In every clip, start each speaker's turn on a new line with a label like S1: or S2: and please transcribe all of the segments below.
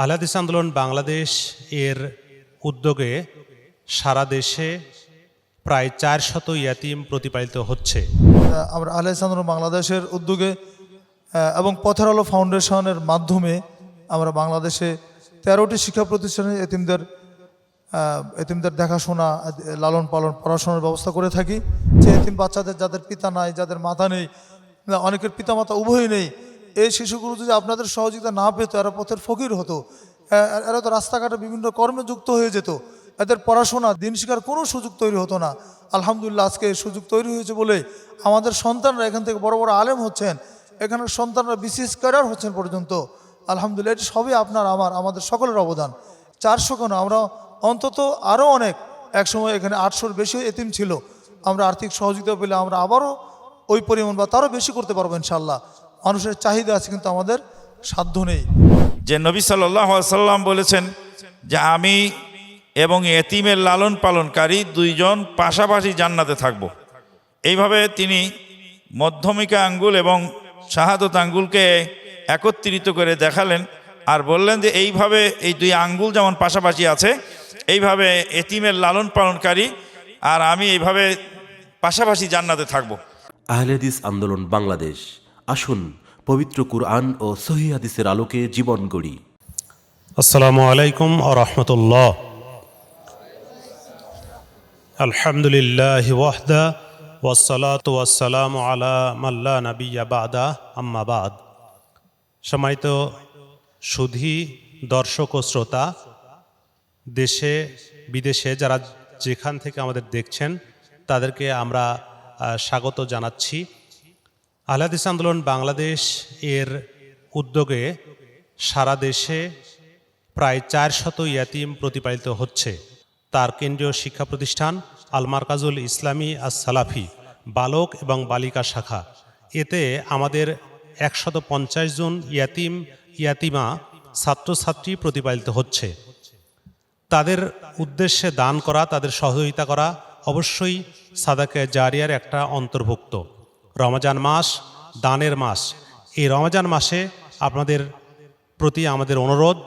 S1: আহলাদিস আন্দোলন বাংলাদেশ এর উদ্যোগে সারা দেশে প্রায় চার শত ইয়াতিম প্রতিপালিত হচ্ছে।
S2: আমরা আহলে আন্দোলন বাংলাদেশের উদ্যোগে এবং পথের আলো ফাউন্ডেশনের মাধ্যমে আমরা বাংলাদেশে তেরোটি শিক্ষা প্রতিষ্ঠানে এতিমদের এতিমদের দেখাশোনা, লালন পালন, পড়াশোনার ব্যবস্থা করে থাকি। যে এতিম বাচ্চাদের, যাদের পিতা নাই, যাদের মাতা নেই অনেকের পিতা মাতা উভয়ই নেই এই শিশুগুলো যদি আপনাদের সহযোগিতা না পেতো, এরা পথের ফকির হতো। এরা তো রাস্তাঘাটে বিভিন্ন কর্মে যুক্ত হয়ে যেত। এদের পড়াশোনা, দিন শিকার কোনো সুযোগ তৈরি হতো না। আলহামদুলিল্লাহ, আজকে সুযোগ তৈরি হয়েছে বলে আমাদের সন্তানরা এখান থেকে বড় বড় আলেম হচ্ছেন। এখানের সন্তানরা বিশেষ ক্যাডার হচ্ছেন পর্যন্ত। আলহামদুলিল্লাহ, এটি সবই আপনার, আমার, আমাদের সকলের অবদান। চারশো কেন আমরা অন্তত আরও অনেক। একসময় এখানে আটশোর বেশি এতিম ছিল। আমরা আর্থিক সহযোগিতা পেলে আমরা আবারও ওই পরিমাণ বা তারও বেশি করতে পারব ইনশাল্লাহ মানুষের চাহিদা আছে কিন্তু আমাদের সাধ্য নেই।
S3: যে নবী সাল্লাহ সাল্লাম বলেছেন যে আমি এবং এতিমের লালন পালনকারী দুইজন পাশাপাশি জান্নাতে থাকব। এইভাবে তিনি মধ্যমিকা আঙ্গুল এবং শাহাদত আঙ্গুলকে একত্রিত করে দেখালেন আর বললেন যে এইভাবে এই দুই আঙ্গুল যেমন পাশাপাশি আছে এইভাবে এতিমের লালন পালনকারী আর আমি এইভাবে পাশাপাশি জান্নাতে থাকব।
S4: আহলেদিস আন্দোলন বাংলাদেশ। আসুন, পবিত্র কুরআন ও সহি হাদিসের আলোকে জীবন গড়ি।
S1: আসসালামু আলাইকুম আ রহমতুল্লাহ। আলহামদুলিল্লাহ ওয়াহদা ওয়াসালাত ওয়াসালাম আলা মাল্লা নবিয়া বাদা আম্মাবাদ সম্মানিত সুধী, দর্শক ও শ্রোতা, দেশে, বিদেশে যারা যেখান থেকে আমাদের দেখছেন, তাদেরকে আমরা স্বাগত জানাচ্ছি। আহলাদিস আন্দোলন বাংলাদেশ এর উদ্যোগে সারা দেশে প্রায় চার শত ইয়াতিম প্রতিপালিত হচ্ছে। তার কেন্দ্রীয় শিক্ষা প্রতিষ্ঠান আল মারকাজুল ইসলামী আস সালাফি বালক এবং বালিকা শাখা। এতে আমাদের একশত পঞ্চাশ জন ইয়াতিম, ইয়াতিমা, ছাত্রছাত্রী প্রতিপালিত হচ্ছে। তাদের উদ্দেশ্যে দান করা, তাদের সহযোগিতা করা অবশ্যই সাদাকে জারিয়ার একটা অন্তর্ভুক্ত। রমজান মাস দানের মাস। এই রমজান মাসে আপনাদের প্রতি আমাদের অনুরোধ,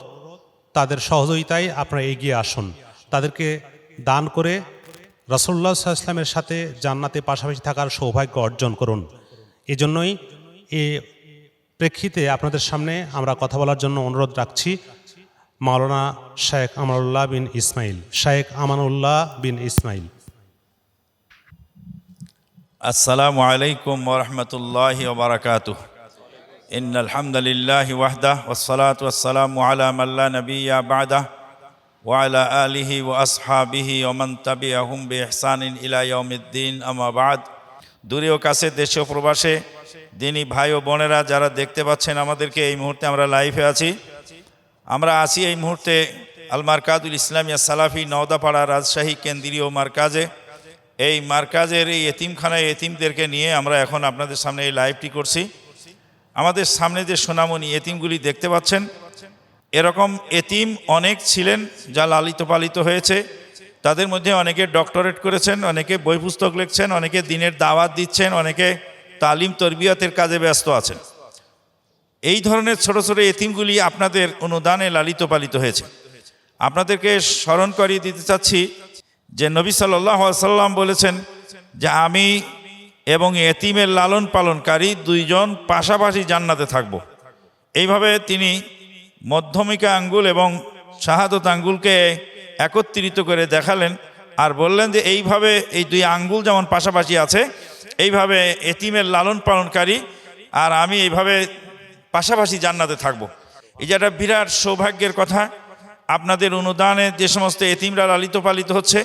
S1: তাদের সহযোগিতায় আপনারা এগিয়ে আসুন। তাদেরকে দান করে রসল্লা ইসলামের সাথে জান্নাতে পাশাপাশি থাকার সৌভাগ্য অর্জন করুন। এজন্যই এ প্রেক্ষিতে আপনাদের সামনে আমরা কথা বলার জন্য অনুরোধ রাখছি মাওলানা শেখ আমানুল্লাহ বিন ইসমাইল। শায়েখ আমানুল্লাহ বিন ইসমাইল।
S3: আসসালামু আলাইকুম ওরহমতুল্লাহ ওবরাকাত ইন আলহামদুলিল্লাহ ওয়াহদা ওসলাত ওসালাম আলা মাল্লা নবিয়া বাদা ওয়ালা আলিহি ও আসহাবিহি ওমন তবি আহম বে এহসানিন ইলা ইয়মিদ্দিন আমাবাদ দূরে ও কাছে দেশে প্রবাসে, দিনী ভাই ও বোনেরা যারা দেখতে পাচ্ছেন আমাদেরকে, এই মুহূর্তে আমরা লাইভে আছি। আমরা আছি এই মুহূর্তে আল মার্কাদুল ইসলামিয়া সালাফি নওদাপাড়া রাজশাহী কেন্দ্রীয় মার্কাজে। এই মার্কাজের, এই এতিমখানায় এতিমদেরকে নিয়ে আমরা এখন আপনাদের সামনে এই লাইভটি করছি। আমাদের সামনে যে সোনামণি এতিমগুলি দেখতে পাচ্ছেন, এরকম এতিম অনেক ছিলেন যা লালিত পালিত হয়েছে। তাদের মধ্যে অনেকে ডক্টরেট করেছেন, অনেকে বই পুস্তক লিখছেন, অনেকে দিনের দাওয়াত দিচ্ছেন, অনেকে তালিম তরবিয়তের কাজে ব্যস্ত আছেন। এই ধরনের ছোট ছোট এতিমগুলি আপনাদের অনুদানে লালিত পালিত হয়েছে। আপনাদেরকে স্মরণ করিয়ে দিতে চাচ্ছি যে নবী সাল্লাম বলেছেন যে আমি এবং এতিমের লালন পালনকারী দুইজন পাশাপাশি জান্নাতে থাকব। এইভাবে তিনি মধ্যমিকা আঙ্গুল এবং শাহাদত আঙ্গুলকে একত্রিত করে দেখালেন আর বললেন যে এইভাবে এই দুই আঙ্গুল যেমন পাশাপাশি আছে, এইভাবে এতিমের লালন পালনকারী আর আমি এইভাবে পাশাপাশি জান্নাতে থাকব। এই যে একটা বিরাট সৌভাগ্যের কথা, আপনাদের অনুদানে যে সমস্ত এতিমরা লালিত পালিত হচ্ছে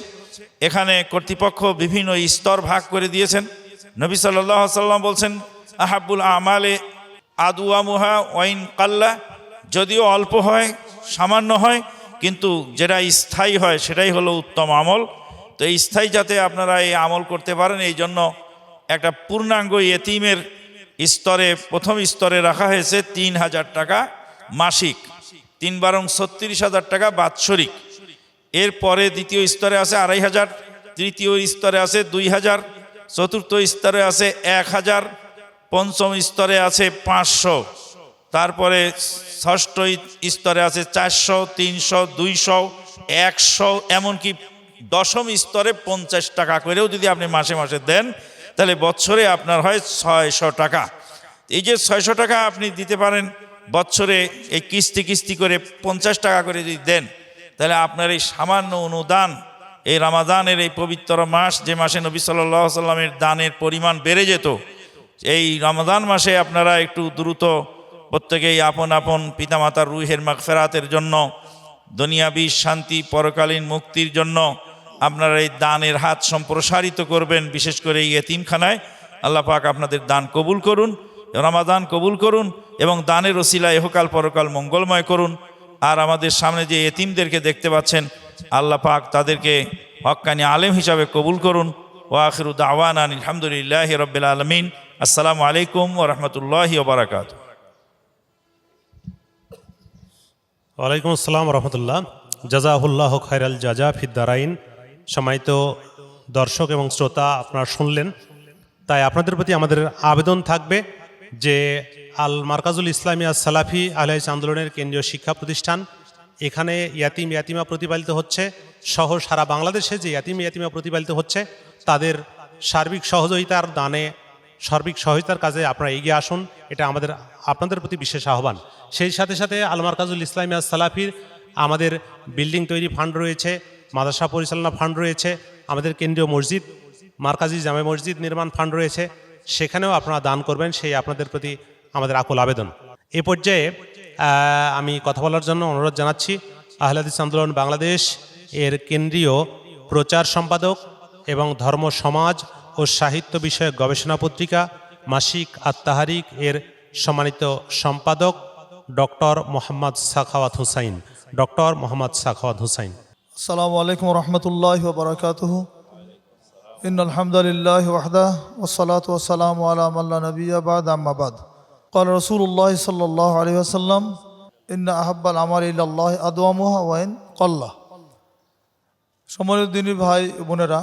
S3: এখানে কর্তৃপক্ষ বিভিন্ন স্তর ভাগ করে দিয়েছেন। নবী সাল্লাহ সাল্লাম বলছেন আহাবুল আমালে আদুয়ামুহা ওয়াইন কাল্লা। যদিও অল্প হয়, সামান্য হয়, কিন্তু যেটা স্থায়ী হয় সেটাই হলো উত্তম আমল। তো এই স্থায়ী যাতে আপনারা এই আমল করতে পারেন, এই জন্য একটা পূর্ণাঙ্গ এতিমের স্তরে, প্রথম স্তরে রাখা হয়েছে তিন হাজার টাকা মাসিক। তিন বারং ছত্রিশ হাজার টাকা বাৎসরিক। এরপরে দ্বিতীয় স্তরে আছে আড়াই হাজার, তৃতীয় স্তরে আছে দুই হাজার, চতুর্থ স্তরে আছে এক হাজার, পঞ্চম স্তরে আছে পাঁচশো। তারপরে ষষ্ঠ স্তরে আছে চারশো, তিনশো, দুইশো, একশো, এমনকি দশম স্তরে পঞ্চাশ টাকা করেও যদি আপনি মাসে মাসে দেন, তাহলে বছরে আপনার হয় ছয়শো টাকা। এই যে ছয়শো টাকা আপনি দিতে পারেন, বছরে এই কিস্তি কিস্তি করে পঞ্চাশ টাকা করে যদি দেন তাহলে আপনার এই সামান্য অনুদান, এই রামাদানের এই পবিত্র মাস যে মাসে নবী সাল্লাহ সাল্লামের দানের পরিমাণ বেড়ে যেত, এই রমাদান মাসে আপনারা একটু দ্রুত প্রত্যেকেই আপন আপন পিতামাতার রুহের মাগফেরাতের জন্য, দুনিয়াবি শান্তি পরকালীন মুক্তির জন্য আপনারা এই দানের হাত সম্প্রসারিত করবেন, বিশেষ করে এই এতিমখানায়। আল্লাহ পাক আপনাদের দান কবুল করুন, রমাদান কবুল করুন এবং দানের ওসিলা এহকাল পরকাল মঙ্গলময় করুন। আর আমাদের সামনে যে এতিমদেরকে দেখতে পাচ্ছেন, আল্লাহ পাক তাদেরকে হক্কানি আলেম হিসাবে কবুল করুন। ওয়াখিরু দাওয়ান আলহামদুলিল্লাহ রবিল আলমিন। আসসালামু আলাইকুম ও রহমতুল্লাহি ওবরাকাত
S1: ওয়ালাইকুম আসসালাম রহমতুল্লাহ। জাজাহুল্লাহ খাইরাল জাজা ফিদ্দারাইন সম্মানিত দর্শক এবং শ্রোতা, আপনারা শুনলেন। তাই আপনাদের প্রতি আমাদের আবেদন থাকবে। যে আল মার্কাজুল ইসলামিয়া সালাফি আলহাইস আন্দোলনের কেন্দ্রীয় শিক্ষা প্রতিষ্ঠান, এখানে ইয়াতিম ইয়াতিমা প্রতিপালিত হচ্ছে। সহ সারা বাংলাদেশে যে ইয়াতিম ইয়াতিমা প্রতিপালিত হচ্ছে, তাদের সার্বিক সহযোগিতার দানে, সার্বিক সহযোগিতার কাজে আপনারা এগিয়ে আসুন। এটা আমাদের, আপনাদের প্রতি বিশেষ আহ্বান। সেই সাথে সাথে আলমার কাজুল ইসলামিয়া সালাফির আমাদের বিল্ডিং তৈরি ফান্ড রয়েছে, মাদ্রাসা পরিচালনা ফান্ড রয়েছে, আমাদের কেন্দ্রীয় মসজিদ, মার্কাজি জামে মসজিদ নির্মাণ ফান্ড রয়েছে। সেখানেও আপনারা দান করবেন, সেই আপনাদের প্রতি আমাদের আকুল আবেদন। এ পর্যায়ে আমি কথা বলার জন্য অনুরোধ জানাচ্ছি, আহলাদিস আন্দোলন বাংলাদেশ এর কেন্দ্রীয় প্রচার সম্পাদক এবং ধর্ম সমাজ ও সাহিত্য বিষয়ক গবেষণা পত্রিকা মাসিক আত্মাহারিক এর সম্মানিত সম্পাদক ডক্টর মোহাম্মদ সাখাওয়াত হুসাইন। ডক্টর মোহাম্মদ সাখাওয়াত হুসাইন।
S2: আসসালামু আলাইকুম রহমতুল্লাহ বরকাতহ। ইন আলহামদুলিল্লাহ ওয়াহদা ওসলাত ওসালাম আলা মাল্লা নবী আবাদ আম্মাবাদ قال رسول الله صلى الله عليه وسلم إن أحب العمل إلى الله أدومها وإن قل সম্মানিত দিনী ভাই বোনেরা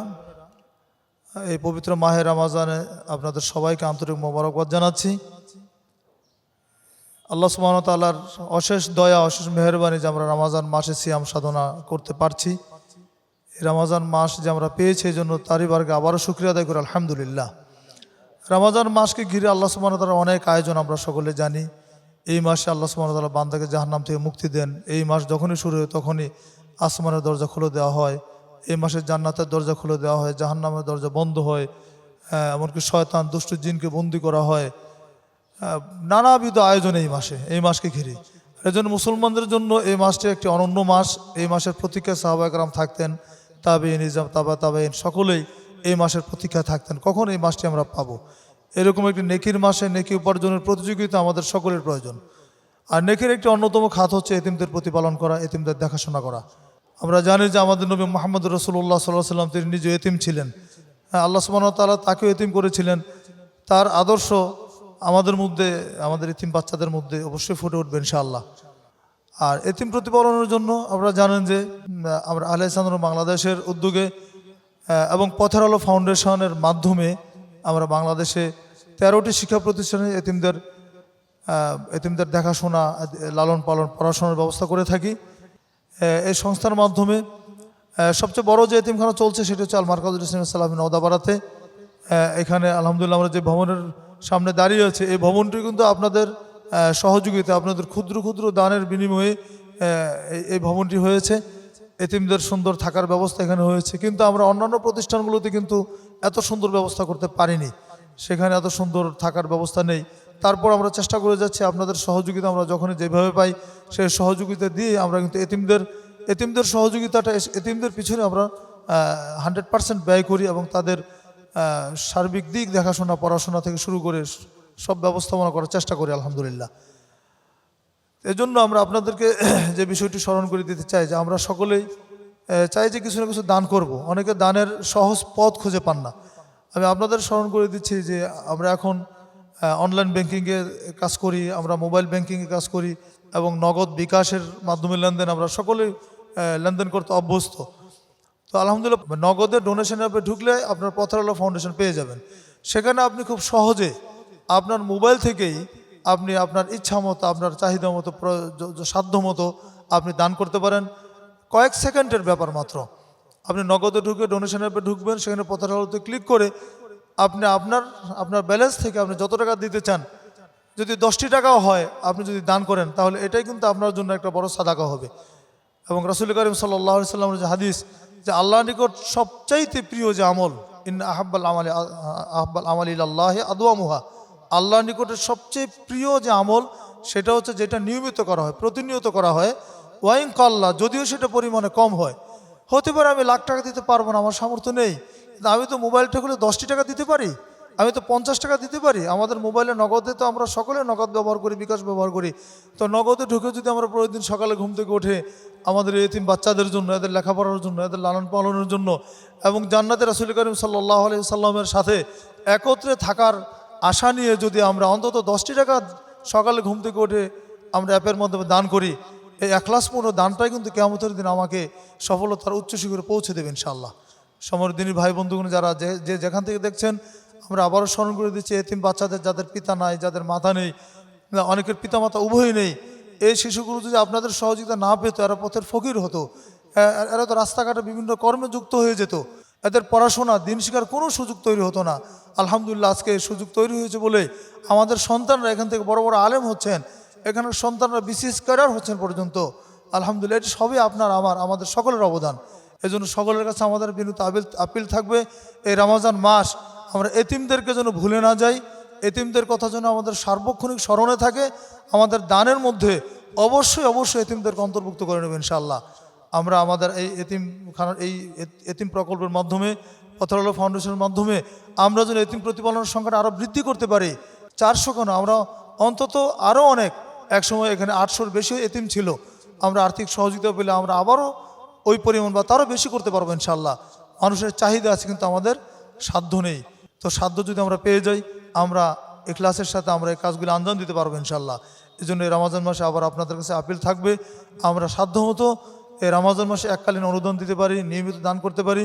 S2: এই পবিত্র মাহে রামাজানে আপনাদের সবাইকে আন্তরিক মোবারকবাদ জানাচ্ছি আল্লাহ সুবহান তাল্লার অশেষ দয়া অশেষ মেহরবানি যে আমরা রামাজান মাসে সিয়াম সাধনা করতে পারছি এই রামাজান মাস যে আমরা পেয়েছি এই জন্য তারই বার্গে আবারও শুক্রিয়া আদায় করি আলহামদুলিল্লাহ। রামাজান মাসকে ঘিরে আল্লাহ সুবহান তালার অনেক আয়োজন আমরা সকলে জানি। এই মাসে আল্লাহ সুবহান তালা বান্দাকে জাহান্নাম থেকে মুক্তি দেন। এই মাস যখনই শুরু হয় তখনই আসমানের দরজা খুলে দেওয়া হয়। এই মাসে জান্নাতের দরজা খুলে দেওয়া হয় জাহান্নামের দরজা বন্ধ হয়। হ্যাঁ, এমনকি শয়তান দুষ্ট জিনকে বন্দি করা হয়। আহ, নানাবিধ আয়োজন এই মাসে এই মাসকে ঘিরে। এজন্য মুসলমানদের জন্য এই মাসটি একটি অনন্য মাস। এই মাসের প্রতীক্ষায় সাহাবাকরাম থাকতেন। তাবেইন ইজাম তাবা, তাবেইন, সকলেই এই মাসের প্রতীক্ষায় থাকতেন। কখন এই মাসটি আমরা পাবো? এরকম একটি নেকির মাসে নেকি উপার্জনের প্রতিযোগিতা আমাদের সকলের প্রয়োজন। আর নেকির একটি অন্যতম খাত হচ্ছে এতিমদের প্রতিপালন করা, এতিমদের দেখাশোনা করা। আমরা জানি যে আমাদের নবী মোহাম্মদ রসুল্লাহ সাল্লাহ সাল্লাম তিনি নিজে এতিম ছিলেন। হ্যাঁ আল্লাহ সুবাহ তালা তাকেও এতিম করেছিলেন। তার আদর্শ আমাদের মধ্যে, আমাদের এতিম বাচ্চাদের মধ্যে অবশ্যই ফুটে উঠবে ইনশাআল্লাহ। আর এতিম প্রতিপালনের জন্য আপনারা জানেন যে আমরা আলহামদুল বাংলাদেশের উদ্যোগে এবং পথের আলো ফাউন্ডেশনের মাধ্যমে আমরা বাংলাদেশে তেরোটি শিক্ষা প্রতিষ্ঠানে এতিমদের এতিমদের দেখাশোনা, লালন পালন, পড়াশোনার ব্যবস্থা করে থাকি। এই সংস্থার মাধ্যমে সবচেয়ে বড় যে এতিমখানা চলছে সেটা হচ্ছে আল মার্কাজুল ইসলাম সালামী নওদাবাড়াতে এখানে আলহামদুলিল্লাহ আমরা যে ভবনের সামনে দাঁড়িয়ে আছে, এই ভবনটি কিন্তু আপনাদের সহযোগিতা, আপনাদের ক্ষুদ্র ক্ষুদ্র দানের বিনিময়ে এই- ভবনটি হয়েছে। এতিমদের সুন্দর থাকার ব্যবস্থা এখানে হয়েছে। কিন্তু আমরা অন্যান্য প্রতিষ্ঠানগুলোতে কিন্তু এত সুন্দর ব্যবস্থা করতে পারিনি। সেখানে এত সুন্দর থাকার ব্যবস্থা নেই। তারপর আমরা চেষ্টা করে যাচ্ছি, আপনাদের সহযোগিতা আমরা যখনই যেভাবে পাই, সেই সহযোগিতা দিয়ে আমরা কিন্তু এতিমদের এতিমদের সহযোগিতাটা এতিমদের পিছনে আমরা হান্ড্রেড পার্সেন্ট ব্যয় করি এবং তাদের সার্বিক দিক দেখাশোনা, পড়াশোনা থেকে শুরু করে সব ব্যবস্থাপনা করার চেষ্টা করি, আলহামদুলিল্লাহ। এজন্য আমরা আপনাদেরকে যে বিষয়টি স্মরণ করে দিতে চাই, যে আমরা সকলেই চাই যে কিছু না কিছু দান করব। অনেকে দানের সহজ পথ খুঁজে পান না। আমি আপনাদের স্মরণ করে দিচ্ছি যে আমরা এখন অনলাইন ব্যাংকিংয়ে কাজ করি, আমরা মোবাইল ব্যাংকিংয়ে কাজ করি, এবং নগদ বিকাশের মাধ্যমে লেনদেন আমরা সকলেই লেনদেন করতে অভ্যস্ত। তো আলহামদুলিল্লাহ নগদের ডোনেশন অ্যাপে ঢুকলে আপনার পথের আলো ফাউন্ডেশন পেয়ে যাবেন। সেখানে আপনি খুব সহজে আপনার মোবাইল থেকেই আপনি আপনার ইচ্ছা মতো, আপনার চাহিদা মতো সাধ্য মতো আপনি দান করতে পারেন। কয়েক সেকেন্ডের ব্যাপার মাত্র। আপনি নগদে ঢুকে ডোনেশন অ্যাপে ঢুকবেন, সেখানে পথের আলোতে ক্লিক করে আপনি আপনার আপনার ব্যালেন্স থেকে আপনি যত টাকা দিতে চান, যদি দশটি টাকাও হয়, আপনি যদি দান করেন, তাহলে এটাই কিন্তু আপনার জন্য একটা বড় সাদাকা হবে। এবং রসুল করিম সাল্লাহ সাল্লামের যে হাদিস, যে আল্লাহ নিকট সবচাইতে প্রিয় যে আমল ইন আহাব্বাল আমল আহাব্বাল আমল আল্লাহ আদুয়ামুহা আল্লাহ নিকটের সবচেয়ে প্রিয় যে আমল, সেটা হচ্ছে যেটা নিয়মিত করা হয়, প্রতিনিয়ত করা হয়। ওয়াইং কাল্লা, যদিও সেটা পরিমাণে কম হয়। হতে পারে আমি লাখ টাকা দিতে পারব না, আমার সামর্থ্য নেই। কিন্তু আমি তো মোবাইলটা খুলে দশটি টাকা দিতে পারি, আমি তো পঞ্চাশ টাকা দিতে পারি। আমাদের মোবাইলে নগদে তো আমরা সকলে নগদ ব্যবহার করি, বিকাশ ব্যবহার করি। তো নগদে ঢুকে যদি আমরা প্রতিদিন সকালে ঘুম থেকে ওঠে আমাদের এতিম বাচ্চাদের জন্য, এদের লেখাপড়ার জন্য, এদের লালন পালনের জন্য এবং জান্নাতের রাসুল করিম সাল্লাহ আলি সাল্লামের সাথে একত্রে থাকার আশা নিয়ে যদি আমরা অন্তত দশটি টাকা সকালে ঘুম থেকে উঠে আমরা অ্যাপের মাধ্যমে দান করি, এই একলাসপূর্ণ দানটাই কিন্তু কেমতের দিন আমাকে সফলতার উচ্চ শিখরে পৌঁছে দেবে ইনশাল্লাহ সমর দিনী ভাই বন্ধুগুলো যারা যে যেখান থেকে দেখছেন, আমরা আবারও স্মরণ করে দিচ্ছি, এতিম বাচ্চাদের যাদের পিতা নাই, যাদের মাথা নেই অনেকের পিতা মাতা উভয়ই নেই, এই শিশুগুলো যদি আপনাদের সহযোগিতা না পেতো, এরা পথের ফকির হতো এরা তো রাস্তাঘাটে বিভিন্ন কর্মে যুক্ত হয়ে যেত এদের পড়াশোনা দিন শিকার কোনো সুযোগ তৈরি হতো না। আলহামদুলিল্লাহ আজকে সুযোগ তৈরি হয়েছে বলে আমাদের সন্তানরা এখান থেকে বড় বড় আলেম হচ্ছেন এখানের সন্তানরা বিশেষ ক্যারিয়ার হচ্ছেন পর্যন্ত। আলহামদুলিল্লাহ এটি সবই আপনার আমার, আমাদের সকলের অবদান। এজন্য সকলের কাছে আমাদের বিনীত আপিল আপিল থাকবে। এই রমাজান মাস আমরা এতিমদেরকে যেন ভুলে না যাই, এতিমদের কথা যেন আমাদের সার্বক্ষণিক স্মরণে থাকে, আমাদের দানের মধ্যে অবশ্যই অবশ্যই এতিমদেরকে অন্তর্ভুক্ত করে নেবেন ইনশাল্লাহ আমরা আমাদের এই এতিম খানার এই এতিম প্রকল্পের মাধ্যমে, পথরালো ফাউন্ডেশনের মাধ্যমে আমরা যেন এতিম প্রতিপালনের সংখ্যাটা আরও বৃদ্ধি করতে পারি। চারশো কেন আমরা অন্তত আরও অনেক, একসময় এখানে আটশোর বেশি এতিম ছিল। আমরা আর্থিক সহযোগিতা পেলে আমরা আবারও ওই পরিমাণ বা তারও বেশি করতে পারব ইনশাল্লাহ মানুষের চাহিদা আছে কিন্তু আমাদের সাধ্য নেই। তো সাধ্য যদি আমরা পেয়ে যাই, আমরা এক্লাসের সাথে আমরা এই কাজগুলো আঞ্জাম দিতে পারব ইনশাল্লাহ এই জন্য এই রমাজান মাসে আবার আপনাদের কাছে আপিল থাকবে, আমরা সাধ্যমতো এই রমাজান মাসে এককালীন অনুদান দিতে পারি, নিয়মিত দান করতে পারি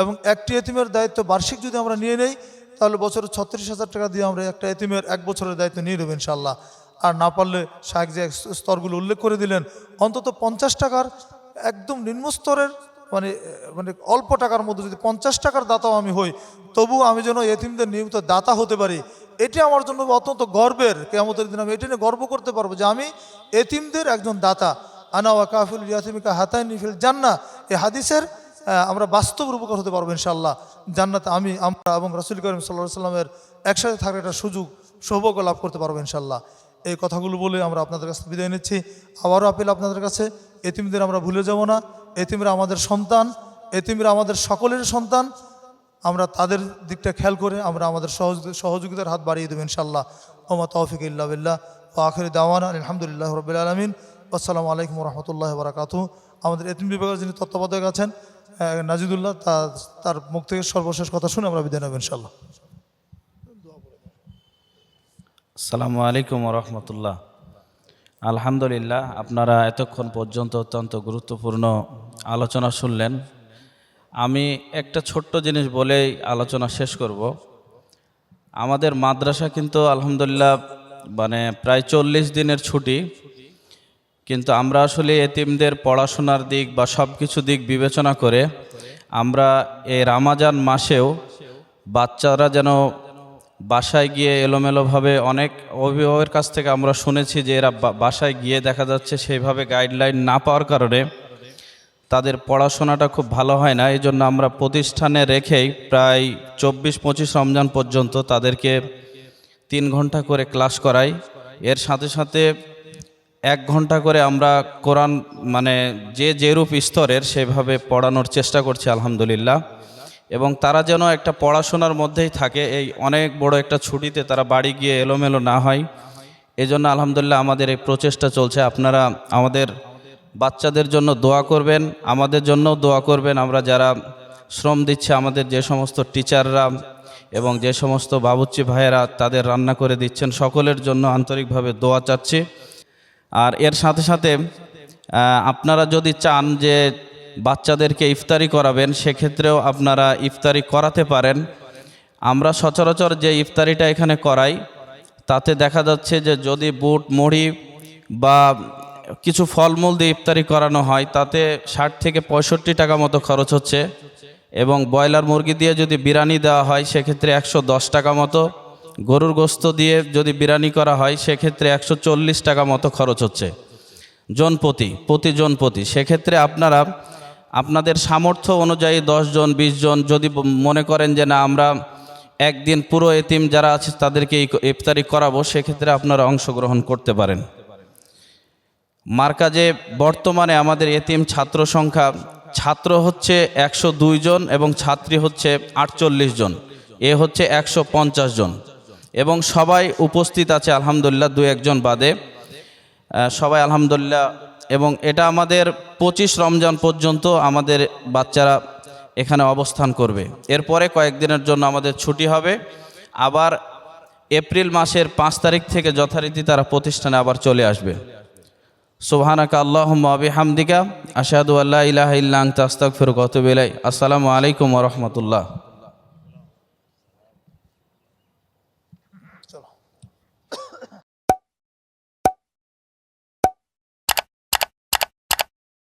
S2: এবং একটি এতিমের দায়িত্ব বার্ষিক যদি আমরা নিয়ে নেই, তাহলে বছরে ছত্রিশ হাজার টাকা দিয়ে আমরা একটা এতিমের এক বছরের দায়িত্ব নিয়ে নেব ইনশাল্লাহ আর না পারলে শাহেক যে স্তরগুলো উল্লেখ করে দিলেন, অন্তত পঞ্চাশ টাকার একদম নিম্ন স্তরের মানে মানে অল্প টাকার মধ্যে যদি পঞ্চাশ টাকার দাতাও আমি হই, তবু আমি যেন এতিমদের নিয়মিত দাতা হতে পারি। এটি আমার জন্য অত্যন্ত গর্বের কেমতের দিন আমি এটি নিয়ে গর্ব করতে পারব যে আমি এতিমদের একজন দাতা। আনা ওয়া কাফিল ইয়াতিমিকা হাতাই নিফিল জান্না এই হাদিসের আমরা বাস্তব রূপকার হতে পারব ইনশাল্লাহ জান্নাতে আমি, আমরা এবং রাসুল করিম সাল্লাহ সাল্লামের একসাথে থাকার একটা সুযোগ, সৌভাগ্য লাভ করতে পারব ইনশাল্লাহ এই কথাগুলো বলে আমরা আপনাদের কাছে বিদায় নিচ্ছি। আবারও আপিল আপনাদের কাছে, এতিমদের আমরা ভুলে যাব না। এতিমরা আমাদের সন্তান, এতিমরা আমাদের সকলের সন্তান। আমরা তাদের দিকটা খেয়াল করে আমরা আমাদের সহযোগি- সহযোগিতার হাত বাড়িয়ে দেবো ইনশাল্লাহ ওমা তৌফিক ইল্লা বিল্লাহ। ও আখরি দাওয়ানা আলহামদুলিল্লাহ রবিল আলমিন। আসসালামু আলাইকুম রহমতুল্লাহ বারাকাতু আমাদের এতিম বিভাগের যিনি তত্ত্বাবধায়ক আছেন নাজিদুল্লাহ তার মুখ থেকে সর্বশেষ কথা শুনে আমরা বিদায় নেব ইনশাল্লাহ
S5: আসসালামু আলাইকুম রহমতুল্লাহ আলহামদুলিল্লাহ, আপনারা এতক্ষণ পর্যন্ত অত্যন্ত গুরুত্বপূর্ণ আলোচনা শুনলেন। আমি একটা ছোট্ট জিনিস বলেই আলোচনা শেষ করব। আমাদের মাদ্রাসা কিন্তু আলহামদুলিল্লাহ মানে প্রায় চল্লিশ দিনের ছুটি। কিন্তু আমরা আসলে এতিমদের পড়াশোনার দিক বা সব কিছু দিক বিবেচনা করে আমরা এই রামাজান মাসেও বাচ্চারা যেন বাসায় গিয়ে এলোমেলোভাবে অনেক অভিভাবকের কাছ থেকে আমরা শুনেছি যে এরা বাসায় গিয়ে দেখা যাচ্ছে সেইভাবে গাইডলাইন না পাওয়ার কারণে তাদের পড়াশোনাটা খুব ভালো হয় না। এই জন্য আমরা প্রতিষ্ঠানে রেখেই প্রায় চব্বিশ পঁচিশ রমজান পর্যন্ত তাদেরকে তিন ঘণ্টা করে ক্লাস করাই। এর সাথে সাথে এক ঘণ্টা করে আমরা কোরআন মানে যে যেরূপ স্তরের সেভাবে পড়ানোর চেষ্টা করছি, আলহামদুলিল্লাহ। এবং তারা যেন একটা পড়াশোনার মধ্যেই থাকে, এই অনেক বড় একটা ছুটিতে তারা বাড়ি গিয়ে এলোমেলো না হয়। এজন্য আলহামদুলিল্লাহ আমাদের এই প্রচেষ্টা চলছে। আপনারা আমাদের বাচ্চাদের জন্য দোয়া করবেন, আমাদের জন্যও দোয়া করবেন। আমরা যারা শ্রম দিচ্ছে, আমাদের যে সমস্ত টিচাররা এবং যে সমস্ত বাবুচ্চি ভাইয়েরা তাদের রান্না করে দিচ্ছেন, সকলের জন্য আন্তরিকভাবে দোয়া চাচ্ছি। আর এর সাথে সাথে আপনারা যদি চান যে বাচ্চাদেরকে ইফতারি করাবেন, সেক্ষেত্রেও আপনারা ইফতারি করাতে পারেন। আমরা সচরাচর যে ইফতারিটা এখানে করাই, তাতে দেখা যাচ্ছে যে যদি বুট, মুড়ি বা কিছু ফলমূল দিয়ে ইফতারি করানো হয়, তাতে ষাট থেকে পঁয়ষট্টি টাকা মতো খরচ হচ্ছে এবং ব্রয়লার মুরগি দিয়ে যদি বিরিয়ানি দেওয়া হয়, সেক্ষেত্রে একশো দশ টাকা মতো। গরুর গোস্ত দিয়ে যদি বিরিয়ানি করা হয়, সেক্ষেত্রে একশো চল্লিশ টাকা মতো খরচ হচ্ছে। জনপতি, প্রতি জনপতি, সেক্ষেত্রে আপনারা, আপনাদের সামর্থ্য অনুযায়ী জন, বিশ জন, যদি মনে করেন যে না, আমরা একদিন পুরো এতিম যারা আছে, তাদেরকে ইফতারি করাবো, সেক্ষেত্রে আপনারা অংশগ্রহণ করতে পারেন। মার্কাজে বর্তমানে আমাদের এতিম ছাত্র সংখ্যা, ছাত্র হচ্ছে একশো জন এবং ছাত্রী হচ্ছে আটচল্লিশ জন। এ হচ্ছে একশো পঞ্চাশ জন। এবং সবাই উপস্থিত আছে, আলহামদুলিল্লাহ, দু একজন বাদে। সবাই আলহামদুলিল্লাহ, এবং এটা আমাদের পঁচিশ রমজান পর্যন্ত আমাদের বাচ্চারা এখানে অবস্থান করবে। এরপরে কয়েকদিনের জন্য আমাদের ছুটি হবে। আবার এপ্রিল মাসের পাঁচ তারিখ থেকে যথারীতি তারা প্রতিষ্ঠানে আবার চলে আসবে। সুবহানাকা আল্লাহুম্মা ওয়া বিহামদিকা, আশহাদু আল্লা ইলাহা ইল্লা আনতা, আস্তাগফিরুকা ওয়া আসসালামু আলাইকুম রাহমাতুল্লাহ।